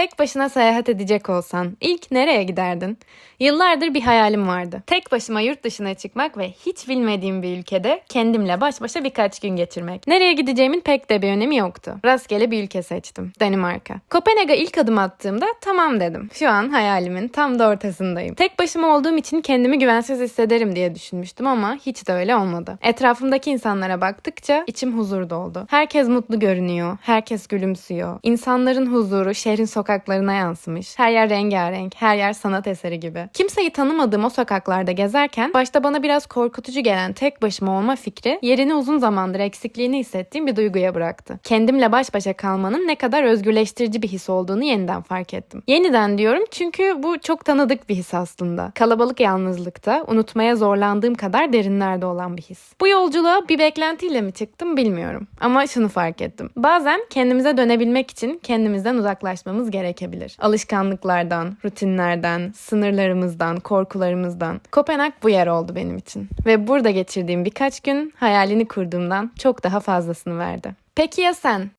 Tek başına seyahat edecek olsan ilk nereye giderdin? Yıllardır bir hayalim vardı. Tek başıma yurt dışına çıkmak ve hiç bilmediğim bir ülkede kendimle baş başa birkaç gün geçirmek. Nereye gideceğimin pek de bir önemi yoktu. Rastgele bir ülke seçtim. Danimarka. Kopenhag'a ilk adım attığımda tamam dedim. Şu an hayalimin tam da ortasındayım. Tek başıma olduğum için kendimi güvensiz hissederim diye düşünmüştüm ama hiç de öyle olmadı. Etrafımdaki insanlara baktıkça içim huzur doldu. Herkes mutlu görünüyor. Herkes gülümsüyor. İnsanların huzuru şehrin sokaklarına yansımış. Her yer rengarenk, her yer sanat eseri gibi. Kimseyi tanımadığım o sokaklarda gezerken başta bana biraz korkutucu gelen tek başıma olma fikri yerini uzun zamandır eksikliğini hissettiğim bir duyguya bıraktı. Kendimle baş başa kalmanın ne kadar özgürleştirici bir his olduğunu yeniden fark ettim. Yeniden diyorum çünkü bu çok tanıdık bir his aslında. Kalabalık yalnızlıkta unutmaya zorlandığım kadar derinlerde olan bir his. Bu yolculuğa bir beklentiyle mi çıktım bilmiyorum. Ama şunu fark ettim. Bazen kendimize dönebilmek için kendimizden uzaklaşmamız gerekebilir. Alışkanlıklardan, rutinlerden, sınırlarımızdan, korkularımızdan. Kopenhag bu yer oldu benim için. Ve burada geçirdiğim birkaç gün hayalini kurduğumdan çok daha fazlasını verdi. Peki ya sen?